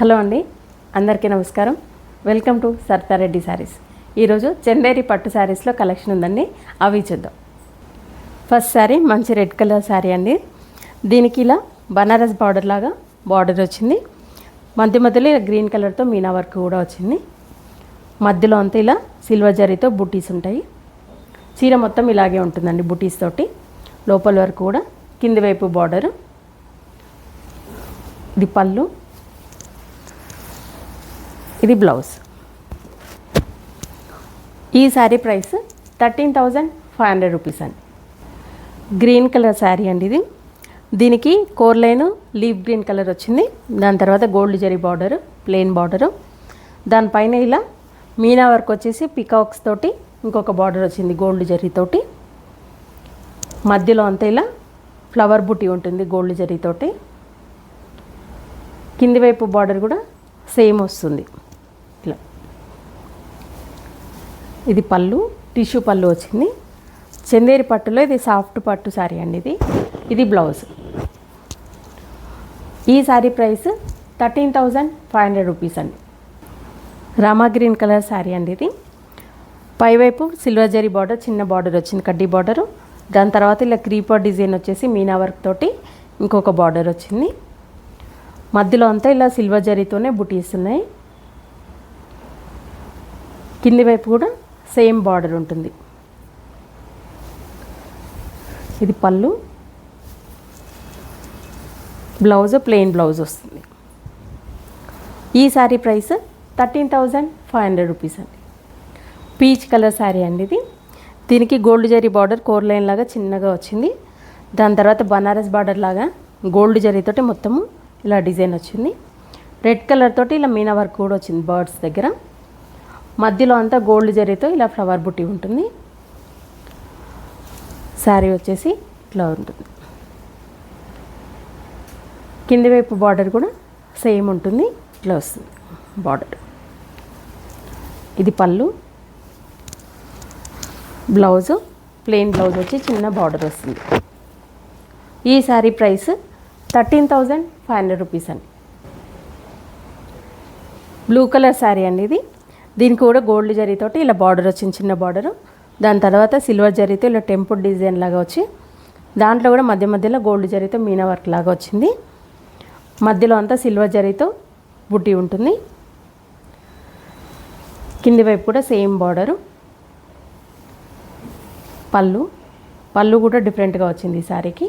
Hello అండి అందరికీ నమస్కారం. వెల్కమ్ టు సర్తారెడ్డి శారీస్ ఈరోజు చందేరి పట్టు శారీస్లో కలెక్షన్ ఉందండి అవి చూద్దాం. ఫస్ట్ శారీ మంచి రెడ్ కలర్ శారీ అండి. దీనికి ఇలా బనారస్ బార్డర్ లాగా బార్డర్ వచ్చింది. మధ్య మధ్యలో ఇలా గ్రీన్ కలర్తో మీనా వర్క్ కూడా వచ్చింది. మధ్యలో అంతా ఇలా సిల్వర్ జరీతో బుటీస్ ఉంటాయి. చీర మొత్తం ఇలాగే ఉంటుందండి బుటీస్ తోటి. లోపల వరకు కూడా కింది వైపు బార్డర్. ఇది పళ్ళు. ఇది బ్లౌజ్. ఈ sari price thirteen thousand five hundred rupees అండి. గ్రీన్ కలర్ శారీ అండి ఇది. దీనికి core line leave green colour వచ్చింది. దాని తర్వాత gold zari border plain border. దానిపైన ఇలా మీనా వర్క్ వచ్చేసి పికాక్స్ తోటి ఇంకొక బార్డర్ వచ్చింది గోల్డ్ జరీతోటి మధ్యలో అంతా ఇలా ఫ్లవర్ బుటీ ఉంటుంది గోల్డ్ జరీతోటి కింది వైపు బార్డర్ కూడా సేమ్ వస్తుంది ఇట్లా ఇది పళ్ళు టిష్యూ పళ్ళు వచ్చింది. చందేరి పట్టులో ఇది సాఫ్ట్ పట్టు శారీ అండి ఇది. ఇది బ్లౌజ్. ఈ sari price thirteen thousand five hundred rupees అండి. రామా గ్రీన్ కలర్ శారీ అండి ఇది. పైవైపు సిల్వర్ జరీ బార్డర్ చిన్న బార్డర్ వచ్చింది కడ్డీ బార్డరు. దాని తర్వాత ఇలా క్రీపర్ డిజైన్ వచ్చేసి మీనా వర్క్ తోటి ఇంకొక బార్డర్ వచ్చింది. మధ్యలో అంతా ఇలా సిల్వర్ జరీతోనే బుటీస్ ఉన్నాయి. కింది వైపు కూడా సేమ్ బార్డర్ ఉంటుంది. ఇది పళ్ళు. బ్లౌజ్ ప్లెయిన్ బ్లౌజ్ వస్తుంది. ఈ sari price thirteen thousand five hundred rupees అండి. పీచ్ కలర్ శారీ అండి ఇది. దీనికి gold zari border core line లాగా చిన్నగా వచ్చింది. దాని తర్వాత బనారస్ బార్డర్ లాగా గోల్డ్ జరీతోటి మొత్తము ఇలా డిజైన్ వచ్చింది. రెడ్ కలర్ తోటి ఇలా మీనా వర్క్ కూడా వచ్చింది బర్డ్స్ దగ్గర. మధ్యలో అంతా గోల్డ్ జరీతో ఇలా ఫ్లవర్ బుట్టి ఉంటుంది. శారీ వచ్చేసి ఇట్లా ఉంటుంది. కింది వైపు బార్డర్ కూడా సేమ్ ఉంటుంది. ఇట్లా వస్తుంది బార్డర్ ఇది పళ్ళు. బ్లౌజ్ ప్లెయిన్ బ్లౌజ్ వచ్చి చిన్న బార్డర్ వస్తుంది. ఈ sari price thirteen thousand five hundred rupees అండి. బ్లూ కలర్ శారీ అండి ఇది. దీనికి కూడా గోల్డ్ జరీతోటి ఇలా బార్డర్ వచ్చింది చిన్న బార్డర్ దాని తర్వాత సిల్వర్ జరీతో ఇలా టెంపుల్ డిజైన్ లాగా వచ్చి దాంట్లో కూడా మధ్య మధ్యలో గోల్డ్ జరీతో మీనా వర్క్ లాగా వచ్చింది. మధ్యలో అంతా సిల్వర్ జరీతో బుట్టి ఉంటుంది. కింది వైపు కూడా సేమ్ బార్డరు పళ్ళు పళ్ళు కూడా డిఫరెంట్గా వచ్చింది ఈ శారీకి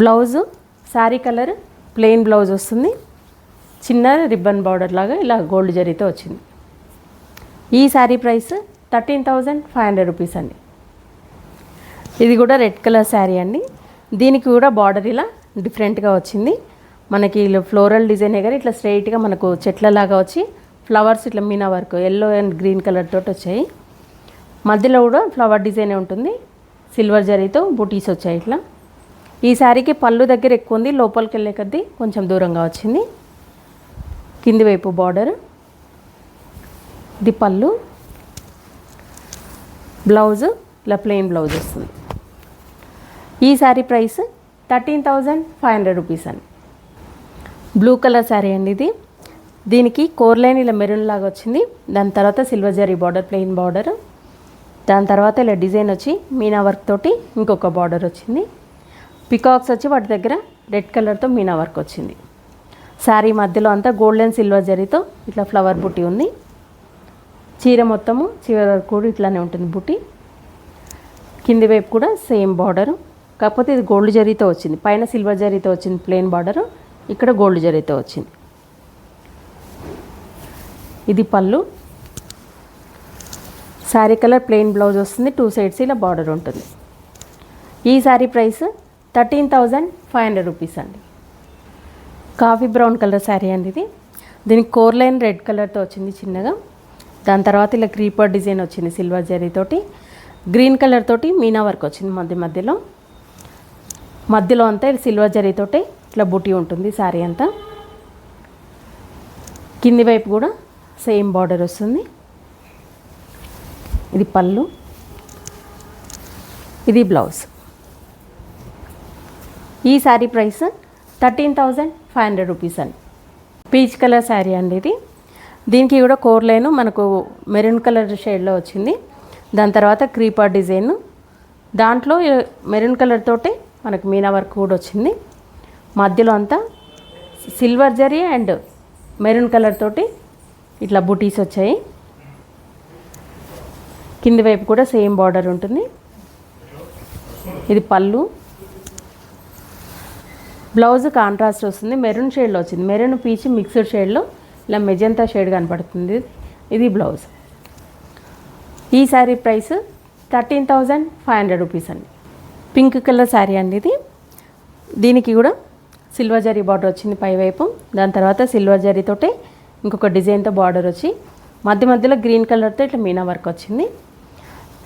blouse sari colour plain blouse వస్తుంది. చిన్న రిబ్బన్ బార్డర్ లాగా ఇలా గోల్డ్ జరీతో వచ్చింది. ఈ sari price thirteen thousand five hundred rupees అండి. ఇది కూడా రెడ్ కలర్ శారీ అండి. దీనికి కూడా బార్డర్ ఇలా డిఫరెంట్గా వచ్చింది. మనకి ఇలా ఫ్లోరల్ డిజైనే కానీ ఇట్లా స్ట్రైట్గా మనకు చెట్లలాగా వచ్చి ఫ్లవర్స్ ఇట్లా meena work yellow and green colour తోటి వచ్చాయి. మధ్యలో కూడా ఫ్లవర్ డిజైనే ఉంటుంది. సిల్వర్ జరీతో బూటీస్ వచ్చాయి ఇట్లా. ఈ శారీకి పళ్ళు దగ్గర ఎక్కువ ఉంది లోపలికి వెళ్ళే కొద్దీ కొంచెం దూరంగా వచ్చింది. కింది వైపు బార్డర్ ఇది పళ్ళు బ్లౌజ్ ఇలా ప్లెయిన్ బ్లౌజ్ వస్తుంది. ఈ sari price thirteen thousand five hundred rupees అండి. బ్లూ కలర్ శారీ అండి ఇది. దీనికి కోర్ లైన్ ఇలా మెరూన్ లాగా వచ్చింది. దాని తర్వాత silver zari border plain border దాని తర్వాత ఇలా డిజైన్ వచ్చి మీనా వర్క్ తోటి ఇంకొక బార్డర్ వచ్చింది. పికాక్స్ వచ్చి వాటి దగ్గర రెడ్ కలర్తో మీనా వర్క్ వచ్చింది. శారీ మధ్యలో అంతా గోల్డెన్ సిల్వర్ జరీతో ఇట్లా ఫ్లవర్ బుట్టి ఉంది. చీర మొత్తము చివరి వరకు కూడా ఇట్లానే ఉంటుంది బుట్టి. కింది వైపు కూడా సేమ్ బార్డరు కాకపోతే ఇది గోల్డ్ జరీతో వచ్చింది. పైన సిల్వర్ జరీతో వచ్చింది ప్లెయిన్ బార్డరు ఇక్కడ గోల్డ్ జరీతో వచ్చింది. ఇది పళ్ళు. శారీ కలర్ ప్లెయిన్ బ్లౌజ్ వస్తుంది. టూ సైడ్స్ ఇలా బార్డర్ ఉంటుంది. ఈ sari price thirteen thousand five hundred rupees అండి. కాఫీ బ్రౌన్ కలర్ శారీ అండి ఇది. దీనికి కోర్ లైన్ రెడ్ కలర్తో వచ్చింది చిన్నగా. దాని తర్వాత ఇలా క్రీపర్ డిజైన్ వచ్చింది సిల్వర్ జరీతోటి గ్రీన్ కలర్ తోటి మీనా వర్క్ వచ్చింది మధ్య మధ్యలో. మధ్యలో అంతా సిల్వర్ జరీతోటి ఇట్లా బుటీ ఉంటుంది శారీ అంతా. కింది వైపు కూడా సేమ్ బార్డర్ వస్తుంది. ఇది పళ్ళు. ఇది బ్లౌజ్. ఈ sari price thirteen thousand five hundred rupees అండి. పీచ్ కలర్ శారీ అండి ఇది. దీనికి కూడా కోర్ లైన్ మనకు మెరూన్ కలర్ షేడ్లో వచ్చింది. దాని తర్వాత క్రీపర్ డిజైన్. దాంట్లో మెరూన్ కలర్ తోటి మనకు మీనా వర్క్ కూడా వచ్చింది. మధ్యలో అంతా silver zari and maroon colour తోటి ఇట్లా బుటీస్ వచ్చాయి. కింది వైపు కూడా సేమ్ బార్డర్ ఉంటుంది. ఇది పళ్ళు. బ్లౌజ్ కాంట్రాస్ట్ వస్తుంది మెరూన్ షేడ్లో వచ్చింది. మెరూన్ పీచ్ మిక్స్డ్ షేడ్లో ఇలా మెజంతా షేడ్ కనపడుతుంది. ఇది బ్లౌజ్. ఈ sari price thirteen thousand five hundred rupees అండి. పింక్ కలర్ శారీ అండి ఇది. దీనికి కూడా సిల్వర్ జరీ బార్డర్ వచ్చింది పైవైపు. దాని తర్వాత సిల్వర్ జరీతోటే ఇంకొక డిజైన్తో బార్డర్ వచ్చి మధ్య మధ్యలో గ్రీన్ కలర్తో ఇట్లా మీనా వర్క్ వచ్చింది.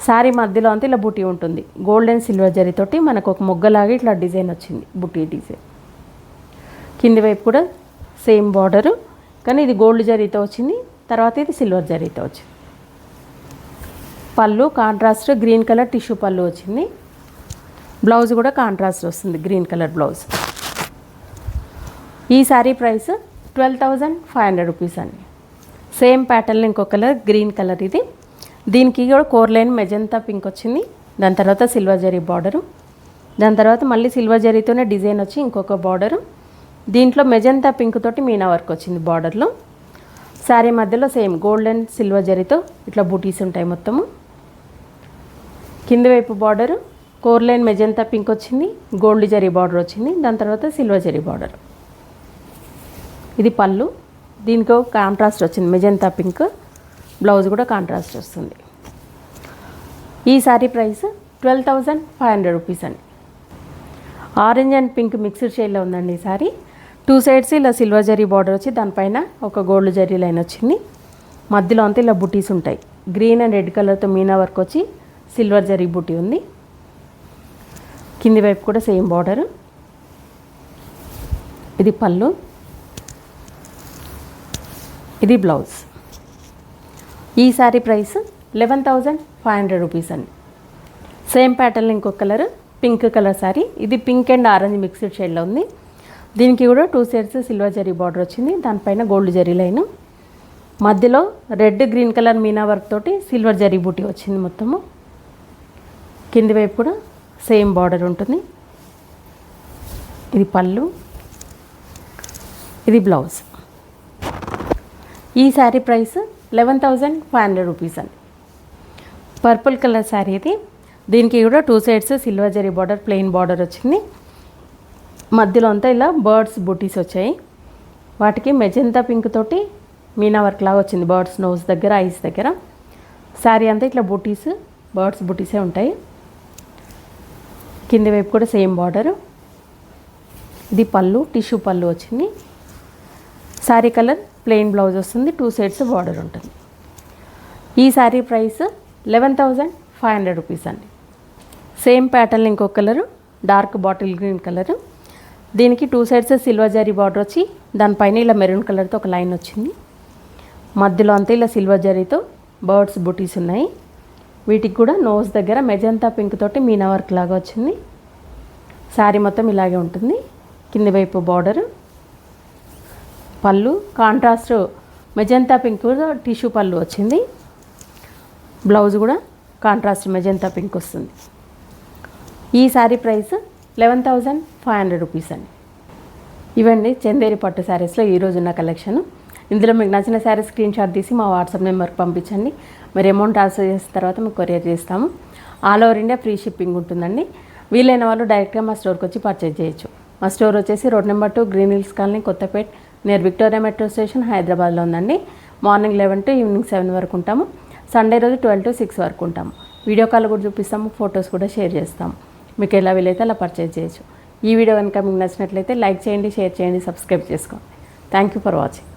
శారీ మధ్యలో అంతా ఇలా బుటీ ఉంటుంది. గోల్డ్ అండ్ సిల్వర్ జరీతోటి మనకు ఒక మొగ్గలాగా ఇట్లా డిజైన్ వచ్చింది బుటీ డిజైన్ కింది వైపు కూడా సేమ్ బార్డరు. కానీ ఇది గోల్డ్ జరీతో వచ్చింది. తర్వాత ఇది సిల్వర్ జరీతో వచ్చింది. పళ్ళు కాంట్రాస్ట్ గ్రీన్ కలర్ టిష్యూ పళ్ళు వచ్చింది. బ్లౌజ్ కూడా కాంట్రాస్ట్ వస్తుంది గ్రీన్ కలర్ బ్లౌజ్. ఈ sari price twelve thousand five hundred rupees అండి. సేమ్ ప్యాటర్న్ ఇంకో కలర్ గ్రీన్ కలర్ ఇది. దీనికి కూడా కోర్ లైన్ మెజంతా పింక్ వచ్చింది. దాని తర్వాత సిల్వర్ జరీ బార్డరు. దాని తర్వాత మళ్ళీ సిల్వర్ జరీతోనే డిజైన్ వచ్చి ఇంకొక బార్డరు. దీంట్లో మెజంతా పింక్ తోటి మీనా వర్క్ వచ్చింది బార్డర్లో. శారీ మధ్యలో సేమ్ గోల్డెన్ సిల్వర్ జరీతో ఇట్లా బూటీస్ ఉంటాయి మొత్తము. కింది వైపు border core line magenta pink వచ్చింది గోల్డ్ జరీ బార్డర్ వచ్చింది దాని తర్వాత సిల్వర్ జరీ బార్డర్. ఇది పళ్ళు దీనికి కాంట్రాస్ట్ వచ్చింది మెజంతా పింక్ బ్లౌజ్ కూడా కాంట్రాస్ట్ వస్తుంది. ఈ sari price twelve thousand five hundred rupees అండి. ఆరెంజ్ అండ్ పింక్ మిక్స్డ్ షేడ్లో ఉందండి ఈ సారీ. టూ సైడ్స్ ఇలా సిల్వర్ జరీ బార్డర్ వచ్చి దానిపైన ఒక గోల్డ్ జరీ లైన్ వచ్చింది. మధ్యలో అంతా ఇలా బుటీస్ ఉంటాయి. గ్రీన్ అండ్ రెడ్ కలర్తో మీనా వర్క్ వచ్చి సిల్వర్ జరీ బుటీ ఉంది. కింది వైపు కూడా సేమ్ బార్డర్. ఇది పళ్ళు. ఇది బ్లౌజ్. ఈ sari price eleven thousand five hundred rupees అండి. సేమ్ ప్యాటర్న్ ఇంకొక కలర్. పింక్ కలర్ శారీ ఇది పింక్ అండ్ ఆరెంజ్ మిక్స్డ్ షేడ్లో ఉంది. దీనికి కూడా two sides silver zari border వచ్చింది. దానిపైన గోల్డ్ జరీ లైన్ మధ్యలో red green colour meena work తోటి సిల్వర్ జరీ బూటీ వచ్చింది మొత్తము. కింది వైపు కూడా సేమ్ బార్డర్ ఉంటుంది. ఇది పళ్ళు. ఇది బ్లౌజ్ ఈ sari price eleven thousand five hundred rupees అండి. పర్పుల్ కలర్ శారీ ఇది. దీనికి కూడా two sides silver zari border plain border వచ్చింది. మధ్యలో అంతా ఇలా బర్డ్స్ బుటీస్ వచ్చాయి. వాటికి మెజంతా పింక్ తోటి మీనా వర్క్ లాగా వచ్చింది బర్డ్స్ నోస్ దగ్గర ఐస్ దగ్గర. శారీ అంతా ఇట్లా బుటీస్ బర్డ్స్ బుటీసే ఉంటాయి. కింది వైపు కూడా సేమ్ బార్డర్. ఇది పళ్ళు టిష్యూ పళ్ళు వచ్చింది. శారీ కలర్ ప్లెయిన్ బ్లౌజ్ వస్తుంది టూ సైడ్స్ బార్డర్ ఉంటుంది. ఈ sari price eleven thousand five hundred rupees అండి. సేమ్ ప్యాటర్న్ ఇంకో colour dark bottle green colour. దీనికి two sides silver zari border వచ్చి దానిపైన ఇలా మెరూన్ కలర్తో ఒక లైన్ వచ్చింది. మధ్యలో అంతా ఇలా సిల్వర్ జరీతో బర్డ్స్ బుటీస్ ఉన్నాయి. వీటికి కూడా నోస్ దగ్గర మెజంతా పింక్ తోటి మీనా వర్క్ లాగా వచ్చింది. శారీ మొత్తం ఇలాగే ఉంటుంది. కింది వైపు బార్డర్ పళ్ళు కాంట్రాస్ట్ మెజంతా పింక్ టిష్యూ పళ్ళు వచ్చింది. బ్లౌజ్ కూడా కాంట్రాస్ట్ మెజంతా పింక్ వస్తుంది. ఈ sari price eleven thousand five hundred rupees అండి. ఇవండి చందేరి పట్టు శారీస్లో ఈరోజు ఉన్న కలెక్షన్ ఇందులో మీకు నచ్చిన శారీ స్క్రీన్ షాట్ తీసి మా వాట్సాప్ నెంబర్కి పంపించండి. మరి అమౌంట్ ట్రాన్స్ఫర్ చేసిన తర్వాత మీకు కొరియర్ చేస్తాము. All over India free shipping ఉంటుందండి. వీలైన వాళ్ళు డైరెక్ట్గా మా స్టోర్కి వచ్చి పర్చేజ్ చేయొచ్చు. మా స్టోర్ వచ్చేసి road number two green hills colony Kothapet near Victoria metro station హైదరాబాద్లో ఉందండి. Morning eleven to evening seven వరకు ఉంటాము. సండే రోజు ట్వెల్వ్ టు సిక్స్ వరకు ఉంటాము. వీడియో కాల్ కూడా చూపిస్తాము ఫొటోస్ కూడా షేర్ చేస్తాము. మీకు ఎలా వీలైతే అలా పర్చేజ్ చేయొచ్చు. ఈ వీడియో కనుక మీకు నచ్చినట్లయితే లైక్ చేయండి షేర్ చేయండి సబ్స్క్రైబ్ చేసుకోండి. Thank you for watching